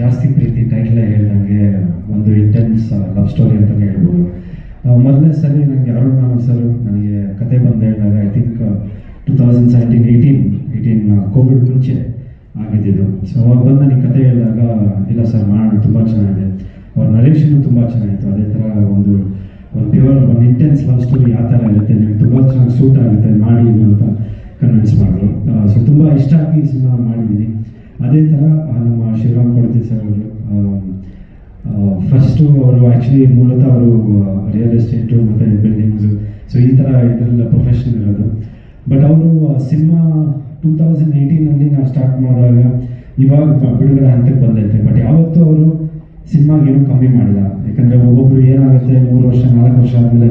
ಜಾಸ್ತಿ ಪ್ರೀತಿ ಟೈಟ್ಲ ಹೇಳ್ದಂಗೆ ಒಂದು ಇಂಟೆನ್ಸ್ ಲವ್ ಸ್ಟೋರಿ ಅಂತಲೇ ಹೇಳ್ಬೋದು. ಮೊದಲನೇ ಸರಿ ನನಗೆ ಅರುಣ್ ನಾನು ಸರ್ ನನಗೆ ಕತೆ ಬಂದು ಹೇಳಿದಾಗ I think two thousand seventeen eighteen eighteen COVID ಮುಂಚೆ ಆಗಿದ್ದಿದ್ದು. ಸೊ ಅವಾಗ ಬಂದು ನನಗೆ ಕತೆ ಹೇಳಿದಾಗ, ಇಲ್ಲ ಸರ್ ಮಾಡೋಣ, ತುಂಬ ಚೆನ್ನಾಗಿದೆ. ಅವ್ರ ನರೇಶನ್ ತುಂಬ ಚೆನ್ನಾಗಿತ್ತು. ಅದೇ ಥರ ಒಂದು ಒಂದು ಪ್ಯೂರ್ ಒಂದು ಇಂಟೆನ್ಸ್ ಲವ್ ಸ್ಟೋರಿ ಆ ಥರ ಇರುತ್ತೆ. ನಿಮ್ಗೆ ತುಂಬ ಚೆನ್ನಾಗಿ ಸೂಟ್ ಆಗುತ್ತೆ, ಮಾಡಿ ಅಂತ ಕನ್ವಿನ್ಸ್ ಮಾಡಿದ್ರು. ಸೊ ತುಂಬ ಇಷ್ಟ ಆಗಿ ಸಿನಿಮಾ ಮಾಡಿದ್ದೀನಿ. ಅದೇ ಥರ ನಮ್ಮ ಶಿವರಾಮ್ ಕೊಡ್ತಿ ಸರ್ ಅವರು ಫಸ್ಟು ಅವರು ಆ್ಯಕ್ಚುಲಿ ಮೂಲತಃ ಅವರು ರಿಯಲ್ ಎಸ್ಟೇಟು ಮತ್ತು ಬಿಲ್ಡಿಂಗ್ಸು ಸೊ ಈ ಥರ ಇದರಲ್ಲ ಪ್ರೊಫೆಷನ್ ಇರೋದು. ಬಟ್ ಅವರು ಸಿನಿಮಾ ಟೂ ತೌಸಂಡ್ ಏಯ್ಟೀನಲ್ಲಿ ನಾವು ಸ್ಟಾರ್ಟ್ ಮಾಡಿದಾಗ ಇವಾಗ ಬಿಡುಗಡೆ ಹಂತಕ್ಕೆ ಬಂದೈತೆ. ಬಟ್ ಯಾವತ್ತೂ ಅವರು ಸಿನಿಮಾಗೆ ಏನೂ ಕಮ್ಮಿ ಮಾಡಿಲ್ಲ. ಯಾಕಂದರೆ ಒಬ್ಬೊಬ್ಬರು ಏನಾಗುತ್ತೆ, ಮೂರು ವರ್ಷ, ನಾಲ್ಕು ವರ್ಷ ಆದಮೇಲೆ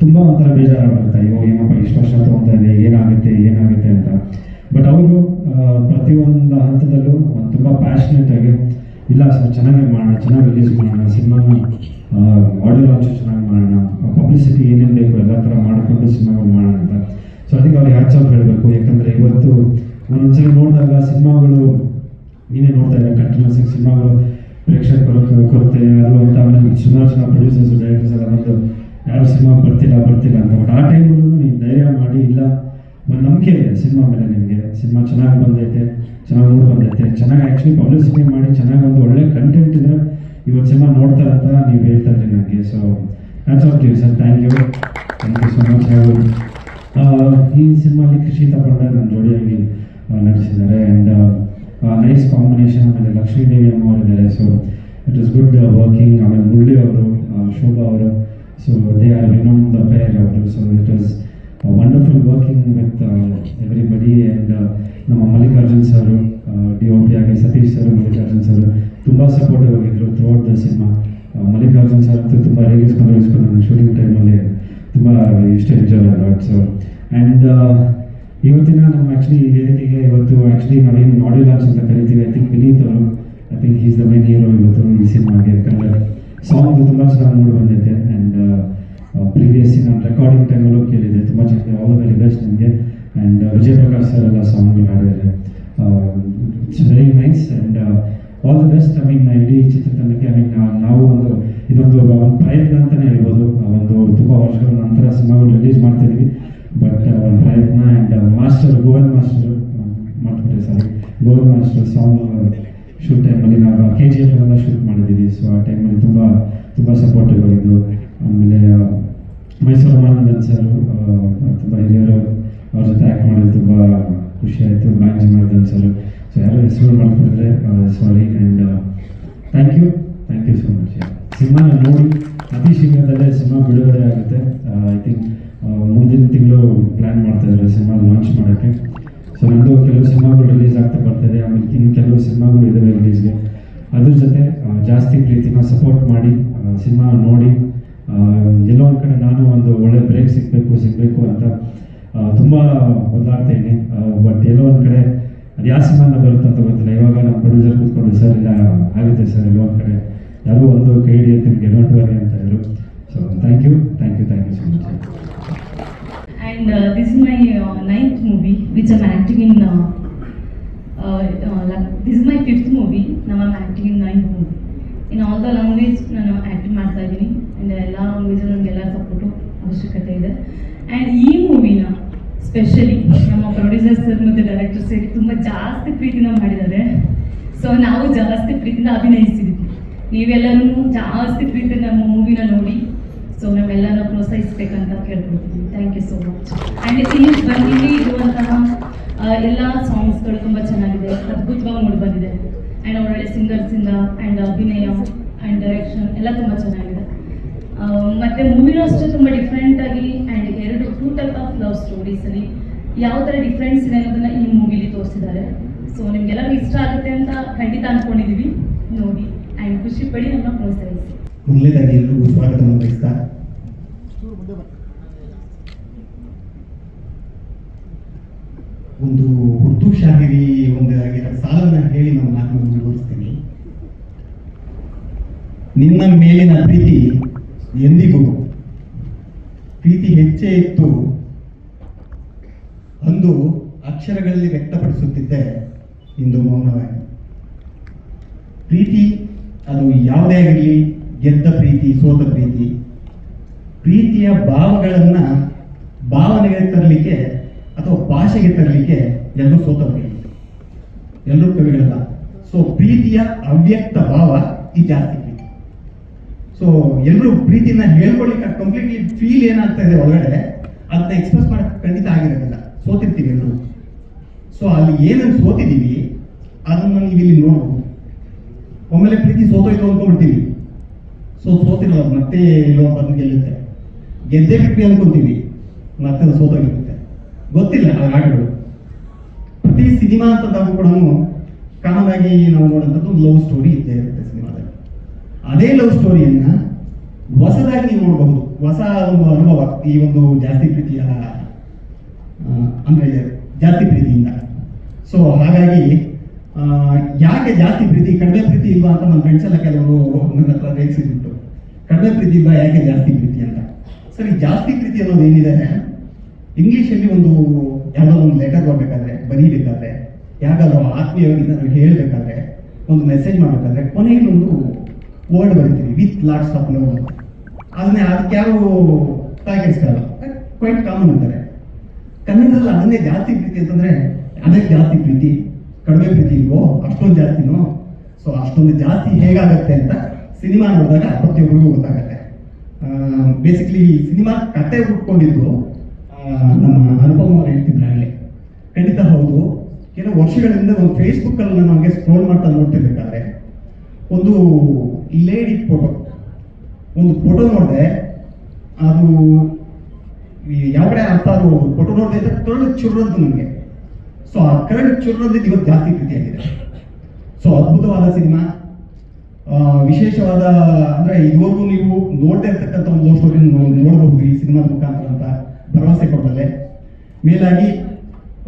ತುಂಬ ಒಂಥರ ಬೇಜಾರಾಗ್ಬಿಡುತ್ತೆ. ಅಯ್ಯೋ, ಏನಪ್ಪ, ಇಷ್ಟು ವರ್ಷ ತೊಗೊತಾ ಇದೆ ಏನಾಗುತ್ತೆ ಏನಾಗುತ್ತೆ ಅಂತ. ಅವರು ಪ್ರತಿಯೊಂದು ಹಂತದಲ್ಲೂ ತುಂಬ ಪ್ಯಾಷನೇಟ್ ಆಗಿ, ಇಲ್ಲ, ಸರ್, ಚೆನ್ನಾಗಿ ಮಾಡೋಣ, ಚೆನ್ನಾಗಿ ರಿಲೀಸ್ ಮಾಡೋಣ, ಸಿನಿಮಾನ ಆಡಿಯೋ ಲಾಂಚ್ ಚೆನ್ನಾಗಿ ಮಾಡೋಣ ಪಬ್ಲಿಸಿಟಿ ಏನೇನು ಬೇಕು ಎಲ್ಲ ಥರ ಮಾಡಿಕೊಂಡು ಸಿನಿಮಾಗಳು ಮಾಡೋಣ ಅಂತ. ಸೊ ಅದಕ್ಕೆ ಅವ್ರಿಗೆ ಹ್ಯಾಟ್ಸ್ ಆಫ್ ಹೇಳಬೇಕು. ಯಾಕಂದರೆ ಇವತ್ತು ಒಂದೊಂದ್ಸರಿ ನೋಡಿದಾಗ ಸಿನಿಮಾಗಳು ನೀನೇ ನೋಡ್ತಾ ಇದ್ದಾರೆ ಕಂಟಿನ್ಯೂಸ್ ಆಗಿ ಸಿನಿಮಾಗಳು ಪ್ರೇಕ್ಷಕರು ಕೊರತೆ ಅದು ಅಂತ ಆಮೇಲೆ ಸುಮಾರು ಜನ ಪ್ರೊಡ್ಯೂಸರ್ಸ್ ಡೈರೆಕ್ಟರ್ಸ್ ಎಲ್ಲ ಬಂದು, ಯಾರು ಸಿನಿಮಾ ಬರ್ತಿಲ್ಲ ಬರ್ತಿಲ್ಲ ಅಂತ. ಬಟ್ ಆ ಟೈಮಲ್ಲೂ ನೀವು ಧೈರ್ಯ ಮಾಡಿ, ಇಲ್ಲ, ಒಂದು ನಂಬಿಕೆ ಇದೆ ಸಿನಿಮಾ ಮೇಲೆ ನಿಮಗೆ. ಸಿನಿಮಾ ಚೆನ್ನಾಗಿ ಬಂದೈತೆ, ಚೆನ್ನಾಗಿ ಮೂಡ್ ಬಂದೈತೆ, ಚೆನ್ನಾಗಿ ಆ್ಯಕ್ಚುಲಿ ಪಬ್ಲಿಸಿಟಿ ಮಾಡಿ ಚೆನ್ನಾಗಿ ಒಂದು ಒಳ್ಳೆ ಕಂಟೆಂಟ್ ಇದೆ. ಇವತ್ತು ಸಿನಿಮಾ ನೋಡ್ತಾರೆ ಅಂತ ನೀವು ಹೇಳ್ತಾ ನನಗೆ so hats off you sir thank you thank you so much ಈ ಸಿನಿಮಾಲಿ ಖುಷಿ ಪಂಡ ನನ್ನ ಜೋಡಿಯಾಗಿ ನಟಿಸಿದ್ದಾರೆ. ಆ್ಯಂಡ್ ನೈಸ್ ಕಾಂಬಿನೇಷನ್ ಆಮೇಲೆ ಲಕ್ಷ್ಮೀ ದೇವಿ ಅಮ್ಮ ಅವರಿದ್ದಾರೆ so it is good working ಆಮೇಲೆ ಮುರಳಿ ಅವರು ಶೋಭಾ ಅವರು. ಸೊ ದೇ ಆರ್ ವಿನೋಮ್ ದ ಪೇರ್ ಅವರು. So it was wonderful working with everybody and ನಮ್ಮ Mallikarjun sir D O P ಆಗಿ ಸತೀಶ್ ಸರ್, ಮಲ್ಲಿಕಾರ್ಜುನ್ ಸರ್, ತುಂಬ ಸಪೋರ್ಟಿವ್ ಆಗಿದ್ರು throughout the cinema Mallikarjun sir ಅಂತೂ ತುಂಬ ರೇಗಿಸ್ಕೊಂಡು ರೇಗಿಸ್ಕೊಂಡು ಶೂಟಿಂಗ್ ಟೈಮಲ್ಲಿ ತುಂಬ ಇಷ್ಟ ಎಂಜಾಯ್ ಅಲಾಟ್ ಸೊ ಆ್ಯಂಡ್ ಇವತ್ತಿನ ನಮ್ಮ ಆ್ಯಕ್ಚುಲಿ ವೇದಿಕೆಗೆ ಇವತ್ತು ಆ್ಯಕ್ಚುಲಿ ನಾವೇನು ಆಡಿಯೋ ಲಾಂಚ್ ಅಂತ ಕರಿತೀವಿ ಐ ಥಿಂಕ್ ವಿನೀತ್ ಅವರು I think is the main hero ಇವತ್ತು ಈ ಸಿನಿಮಾಗೆ ಯಾಕಂದರೆ ಸಾಂಗ್ ತುಂಬ ಚೆನ್ನಾಗಿ ಮೂಡಿ ಬಂದೈತೆ ಆ್ಯಂಡ್ ಪ್ರೀವಿಯಸ್ ನಾನು ರೆಕಾರ್ಡಿಂಗ್ ಟೈಮಲ್ಲೂ ಕೇಳಿದೆ ತುಂಬ ಚೆನ್ನಾಗಿ ಆಲ್ ದ ವೆರಿ ಬೆಸ್ಟ್ ನಿಮಗೆ ಆ್ಯಂಡ್ ವಿಜಯ್ ಪ್ರಕಾಶ್ ಸರ್ ಎಲ್ಲ ಸಾಂಗ್ಗಳು ಹಾಡಿದ್ದಾರೆ it's very nice and all the best I mean ಇಡೀ ಚಿತ್ರತಂಡಕ್ಕೆ ಐ ಮೀನ್ ನಾವು ಒಂದು, ಇದೊಂದು ಒಂದು ಪ್ರಯತ್ನ ಅಂತಲೇ ಹೇಳ್ಬೋದು. ಒಂದು ತುಂಬ ವರ್ಷಗಳ ನಂತರ ಸಿನಿಮಾಗಳು ರಿಲೀಸ್ ಮಾಡ್ತಿದ್ವಿ ಬಟ್ ಒಂದು ಪ್ರಯತ್ನ ಆ್ಯಂಡ್ ಮಾಸ್ಟರ್ ಗೋವನ್ ಮಾಸ್ಟರ್ ಮಾಡ್ತಾರೆ ಸರ್. ಗೋವನ್ ಮಾಸ್ಟರ್ ಸಾಂಗ್ ಶೂಟ್ ಟೈಮಲ್ಲಿ ನಾವು ಕೆ ಜಿ ಎಫ್ ಎಲ್ಲ ಶೂಟ್ ಮಾಡಿದ್ದೀವಿ. ಸೊ ಆ ಟೈಮಲ್ಲಿ ತುಂಬ ತುಂಬ ಸಪೋರ್ಟಿವ್ ಆಗಿದ್ದು. ಖುಷಿ ಆಯಿತು ಮ್ಯಾಚ್ ಮಾಡಿದೆ ಸರ್ ಸೊ ಯಾರು ಹೆಸರು ಮಾಡ್ತಿದ್ರೆ sorry and thank you thank you so much cinema ನೋಡಿ, ಅತಿ ಶೀಘ್ರದಲ್ಲೇ ಸಿನಿಮಾ ಬಿಡುಗಡೆ ಆಗುತ್ತೆ. ಐ ಥಿಂಕ್ ಮುಂದಿನ ತಿಂಗಳು ಪ್ಲ್ಯಾನ್ ಮಾಡ್ತಾ ಇದ್ದಾರೆ ಸಿನಿಮಾ ಲಾಂಚ್ ಮಾಡೋಕ್ಕೆ. ಸೊ ನಂದು ಕೆಲವು ಸಿನಿಮಾಗಳು ರಿಲೀಸ್ ಆಗ್ತಾ ಬರ್ತಾಯಿದೆ ಆಮೇಲೆ ಇನ್ನು ಕೆಲವು ಸಿನಿಮಾಗಳು ಇದಾವೆ ರಿಲೀಸ್ಗೆ ಅದ್ರ ಜೊತೆ ಜಾಸ್ತಿ ಪ್ರೀತಿನ ಸಪೋರ್ಟ್ ಮಾಡಿ ಸಿನಿಮಾ ನೋಡಿ ಎಲ್ಲೋ ಒಂದು ಕಡೆ ನಾನು ಒಂದು ಒಳ್ಳೆ ಬ್ರೇಕ್ ಸಿಗಬೇಕು ಸಿಗಬೇಕು ಅಂತ ತುಂಬ ಇದ್ದೀನಿ ಬಟ್ ಎಲ್ಲೋ ಒಂದು ಕಡೆ ಅದು ಯಾವ ಸಿನಿಮಾನ ಬರುತ್ತೆ ಅಂತ ಗೊತ್ತಿಲ್ಲ ಇವಾಗ ನಮ್ಮ ಪ್ರೊಡ್ಯೂಸರ್ ಕೂತ್ಕೊಂಡು ಸರ್ ಇಲ್ಲ ಆಗುತ್ತೆ ಸರ್ ಎಲ್ಲೋ ಒಂದು ಕಡೆ ಯಾರೋ ಒಂದು ಕೈ ಹಿಡಿಯುತ್ತೆ ನಿಮಗೆ ಡೋಂಟ್ ವರಿ ಅಂತ ಇದ್ರು so thank you thank you thank you so much and this is my ninth movie which movie, acting in. Uh, uh, uh, like- this is my fifth movie. Now I'm acting in ninth movie. In all the ನಾನು act ಮಾಡ್ತಾ ಇದ್ದೀನಿ and ಎಲ್ಲ language ನನಗೆಲ್ಲ support ಅವಶ್ಯಕತೆ ಇದೆ and ಈ ಮೂವಿನ specially ನಮ್ಮ ಪ್ರೊಡ್ಯೂಸರ್ ಸರ್ ಮತ್ತು ಡೈರೆಕ್ಟರ್ ಸರ್ ತುಂಬ ಜಾಸ್ತಿ ಪ್ರೀತಿನ ಮಾಡಿದ್ದಾರೆ. ಸೊ ನಾವು ಜಾಸ್ತಿ ಪ್ರೀತಿನ ಅಭಿನಯಿಸಿದ್ವಿ. ನೀವೆಲ್ಲರೂ ಜಾಸ್ತಿ ಪ್ರೀತಿ ನಮ್ಮ ಮೂವಿನ ನೋಡಿ. ಸೊ ನಾವೆಲ್ಲನ ಪ್ರೋತ್ಸಾಹಿಸ್ಬೇಕಂತ ಕೇಳ್ಕೊಳ್ತೀವಿ. Thank you so much and ಇಲ್ಲಿ ಬಂದಿಲ್ಲಿ ಇರುವಂತಹ ಎಲ್ಲ ಸಾಂಗ್ಸ್ಗಳು ತುಂಬ ಚೆನ್ನಾಗಿದೆ. ಅದ್ಭುತವಾಗಿ ಮೂಡಿ ಬಂದಿದೆ. ಆ್ಯಂಡ್ ಒಳ್ಳೊಳ್ಳೆ ಸಿಂಗರ್ಸಿಂದ ಆ್ಯಂಡ್ ಅಭಿನಯ ಆ್ಯಂಡ್ ಡೈರೆಕ್ಷನ್ ಎಲ್ಲ ತುಂಬ ಚೆನ್ನಾಗಿದೆ. ಮತ್ತೆ ಮೂವಿನೂ ಅಷ್ಟೇ ತುಂಬ ಡಿಫ್ರೆಂಟ್ ಆಗಿ ಆ್ಯಂಡ್ ಎರಡು ಟೂ ಟೈಪ್ ಆಫ್ ಲವ್ ಸ್ಟೋರೀಸಲ್ಲಿ ಯಾವ ಥರ ಡಿಫ್ರೆನ್ಸ್ ಇದೆ ಅನ್ನೋದನ್ನ ಈ ಮೂವಿಲಿ ತೋರಿಸಿದ್ದಾರೆ. ಸೊ ನಿಮ್ಗೆಲ್ಲರೂ ಇಷ್ಟ ಆಗುತ್ತೆ ಅಂತ ಖಂಡಿತ ಅನ್ಕೊಂಡಿದೀವಿ. ನೋಡಿ ಆ್ಯಂಡ್ ಖುಷಿ ಪಡಿ ನಮ್ಮ ಪ್ರೋತ್ಸಾಹಿಸಿ. ಮೊದಲನೇದಾಗಿ ಒಂದು ಉರ್ದು ಶಾಹಿರಿ ಒಂದು ಸಾಲನ ಹೇಳಿ ನಮ್ಮ ಮಾತನ್ನು ಮುಂದುವರಿಸ್ತೀನಿ ನಿನ್ನ ಮೇಲಿನ ಪ್ರೀತಿ ಎಂದಿಗೂ. ಪ್ರೀತಿ ಹೆಚ್ಚೇ ಇತ್ತು ಅಂದು ಅಕ್ಷರಗಳಲ್ಲಿ ವ್ಯಕ್ತಪಡಿಸುತ್ತಿದ್ದೆ ಇಂದು ಮೌನವಾಗಿ ಪ್ರೀತಿ ಅದು ಯಾವುದೇ ಆಗಿರಲಿ ಗೆದ್ದ ಪ್ರೀತಿ, ಸೋತ ಪ್ರೀತಿ. ಪ್ರೀತಿಯ ಭಾವಗಳನ್ನು ಭಾವನೆಗೆ ತರಲಿಕ್ಕೆ ಅಥವಾ ಭಾಷೆಗೆ ತರಲಿಕ್ಕೆ ಎಲ್ಲರೂ ಸೋತವರಿಗೆ ಎಲ್ಲರೂ ಕವಿಗಳಲ್ಲ. ಸೊ ಪ್ರೀತಿಯ ಅವ್ಯಕ್ತ ಭಾವ ಈ ಪ್ರೀತಿ ಸೊ ಎಲ್ಲರೂ ಪ್ರೀತಿನ ಹೇಳ್ಕೊಳ್ಳಿಕ್ಕೆ ಕಂಪ್ಲೀಟ್ಲಿ ಫೀಲ್ ಏನಾಗ್ತಾ ಇದೆ ಒಳಗಡೆ, ಅದನ್ನ ಎಕ್ಸ್ಪ್ರೆಸ್ ಮಾಡಕ್ ಖಂಡಿತ ಆಗಿರೋದಿಲ್ಲ. ಸೋತಿರ್ತೀವಿ ಎಲ್ಲರೂ ಸೊ ಅಲ್ಲಿ ಏನನ್ನು ಸೋತಿದ್ದೀವಿ ಅದನ್ನ ನೀವು ಇಲ್ಲಿ ನೋಡ್ಬೋದು. ಒಮ್ಮೆಲೆ ಪ್ರೀತಿ ಸೋತೋಯ್ತು ಅನ್ಕೊಂಡ್ಬಿಡ್ತೀವಿ ಸೊ ಸೋತಿರೋ ಮತ್ತೆ ಇಲ್ಲೋ ಬಂದು ಗೆಲ್ಲುತ್ತೆ. ಗೆದ್ದೇ ಬಿಟ್ವಿ ಅನ್ಕೊಂತೀವಿ, ಮತ್ತೆ ಅದು ಸೋತೋಗಿರುತ್ತೆ. ಗೊತ್ತಿಲ್ಲ ಆ ಹಾಡುಗಳು. ಪ್ರತಿ ಸಿನಿಮಾ ಅಂತ ಕೂಡ ಕಾಮನ್ ಆಗಿ ನಾವು ನೋಡೋಂಥದ್ದು ಲವ್ ಸ್ಟೋರಿ ಇದ್ದೇ ಇರುತ್ತೆ. ಅದೇ ಲವ್ ಸ್ಟೋರಿಯನ್ನ ಹೊಸದಾಗಿ ನೀವು ನೋಡಬಹುದು. ಹೊಸ ಒಂದು ಅನುಭವ, ಈ ಒಂದು ಜಾಸ್ತಿ ಪ್ರೀತಿಯ ಅಂದರೆ ಜಾಸ್ತಿ ಪ್ರೀತಿಯಿಂದ. ಸೊ ಹಾಗಾಗಿ ಯಾಕೆ ಜಾಸ್ತಿ ಪ್ರೀತಿ, ಕಡಿಮೆ ಪ್ರೀತಿ ಇಲ್ವಾ ಅಂತ ನನ್ನ ಫ್ರೆಂಡ್ಸ್ ಎಲ್ಲ ಕೆಲವರು ನನ್ನ ಹತ್ರ ರೇಗಿಸಿಬಿಟ್ಟು ಕಡಿಮೆ ಪ್ರೀತಿ ಇಲ್ವಾ, ಯಾಕೆ ಜಾಸ್ತಿ ಪ್ರೀತಿ ಅಂತ. ಸರಿ, ಜಾಸ್ತಿ ಪ್ರೀತಿ ಅನ್ನೋದು ಏನಿದೆ? ಇಂಗ್ಲೀಷಲ್ಲಿ ಒಂದು, ಯಾವುದೋ ಒಂದು ಲೆಟರ್ ಕೊಡಬೇಕಾದ್ರೆ ಬರೀಬೇಕಾದ್ರೆ, ಯಾವ್ದಾದ್ರು ಆತ್ಮೀಯವಾಗಿ ನಾವು ಹೇಳಬೇಕಾದ್ರೆ, ಒಂದು ಮೆಸೇಜ್ ಮಾಡಬೇಕಾದ್ರೆ, ಕೊನೆಯಲ್ಲಿ ಒಂದು ವರ್ಡ್ ಬರೀತೀವಿ ವಿತ್ ಲಾಟ್ಸ್ ಆಫ್ ಲವ್ ಅದನ್ನೇ, ಅದಕ್ಕೆ ಯಾರು ತಲೆಕೆಡಿಸ್ಕೊಳ್ಳಲ್ಲ ಕ್ವೈಟ್ ಕಾಮನ್ ಅಂತಾರೆ. ಕನ್ನಡದಲ್ಲಿ ಅದನ್ನೇ ಜಾಸ್ತಿ ಪ್ರೀತಿ ಅಂತಂದ್ರೆ, ಅದೇ ಜಾಸ್ತಿ ಪ್ರೀತಿ. ಕಡಿಮೆ ಪ್ರೀತಿ ಇಲ್ವೋ, ಅಷ್ಟೊಂದು ಜಾಸ್ತಿನೋ ಸೊ ಅಷ್ಟೊಂದು ಜಾಸ್ತಿ ಹೇಗಾಗತ್ತೆ ಅಂತ ಸಿನಿಮಾ ನೋಡಿದಾಗ ಪ್ರತಿಯೊಬ್ಬರಿಗೂ ಗೊತ್ತಾಗತ್ತೆ. ಬೇಸಿಕಲಿ ಸಿನಿಮಾ ಕತೆ ಹುಟ್ಕೊಂಡಿದ್ದು ನಮ್ಮ ಅನುಪಮ ಅವ್ರು ಹೇಳ್ತಿದ್ರಾಗಲೇ ಖಂಡಿತ ಹೌದು. ಕೆಲವು ವರ್ಷಗಳಿಂದ ಒಂದು ಫೇಸ್ಬುಕ್ ಅಲ್ಲಿ ನಾನು ಹಂಗೆ ಸ್ಕ್ರೋಲ್ ಮಾಡ್ತಾ ನೋಡ್ತಿರ್ಬೇಕಾದ್ರೆ, ಒಂದು ಲೇಡಿ ಫೋಟೋ ಒಂದು ಫೋಟೋ ನೋಡಿದೆ, ಅದು ಯಾವ ಕಡೆ ಅರ್ಥ ಅದು ಫೋಟೋ ನೋಡಿದೆ ಅಂತ ಕರಳು ಚುರ್ರಂತು ನನಗೆ ಸೊ ಆ ಕರಳು ಚುರ್ರಂದಿದ್ದು ಇವತ್ತು ಜಾಸ್ತಿ ಪ್ರೀತಿಯಾಗಿದೆ. ಸೊ ಅದ್ಭುತವಾದ ಸಿನಿಮಾ. ವಿಶೇಷವಾದ, ಅಂದ್ರೆ ಇದುವರೆಗೂ ನೀವು ನೋಡದೆ ಇರ್ತಕ್ಕಂಥ ಒಂದು ನೋಡಬಹುದು ಈ ಸಿನಿಮಾದ ಮುಖಾಂತರ ಅಂತ ಭರವಸೆ ಕೊಡಬಲ್ಲೆ ಮೇಲಾಗಿ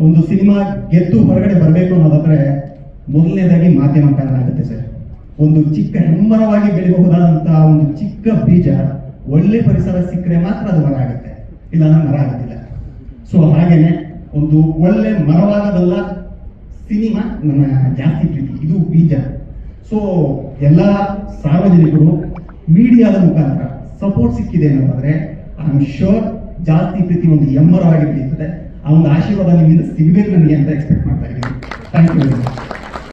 ಒಂದು ಸಿನಿಮಾ ಗೆದ್ದು ಹೊರಗಡೆ ಬರಬೇಕು ಅನ್ನೋದಾದ್ರೆ ಮೊದಲನೇದಾಗಿ ಮಾಧ್ಯಮ ಕಾರಣ ಆಗುತ್ತೆ ಸರ್. ಒಂದು ಚಿಕ್ಕ ಹೆಮ್ಮರವಾಗಿ ಬೆಳೆಯಬಹುದಾದಂತ ಒಂದು ಚಿಕ್ಕ ಬೀಜ ಒಳ್ಳೆ ಪರಿಸರ ಸಿಕ್ಕರೆ ಮಾತ್ರ ಅದು ಮರ ಆಗುತ್ತೆ. ಇಲ್ಲಾಂದ್ರೆ ಮರ ಆಗೋದಿಲ್ಲ. ಸೊ ಹಾಗೇನೆ ಒಂದು ಒಳ್ಳೆ ಮರವಾಗದಲ್ಲ ಸಿನಿಮಾ ನನ್ನ ಜಾಸ್ತಿ ಪ್ರೀತಿ. ಇದು ಬೀಜ. ಸೊ ಎಲ್ಲ ಸಾರ್ವಜನಿಕರು ಮೀಡಿಯಾದ ಮುಖಾಂತರ ಸಪೋರ್ಟ್ ಸಿಕ್ಕಿದೆ ಅನ್ನೋದಾದ್ರೆ ಐ ಆಮ್ ಶೋರ್ ಜಾಸ್ತಿ ಪ್ರೀತಿ ಒಂದು ಎಮ್ಮರವಾಗಿ ಬೆಳೀತದೆ ಆ ಒಂದು ಆಶೀರ್ವಾದ ನಿಮ್ಮಿಂದ ಸಿಗಬೇಕು ನನಗೆ ಅಂತ ಎಕ್ಸ್ಪೆಕ್ಟ್ ಮಾಡ್ತಾ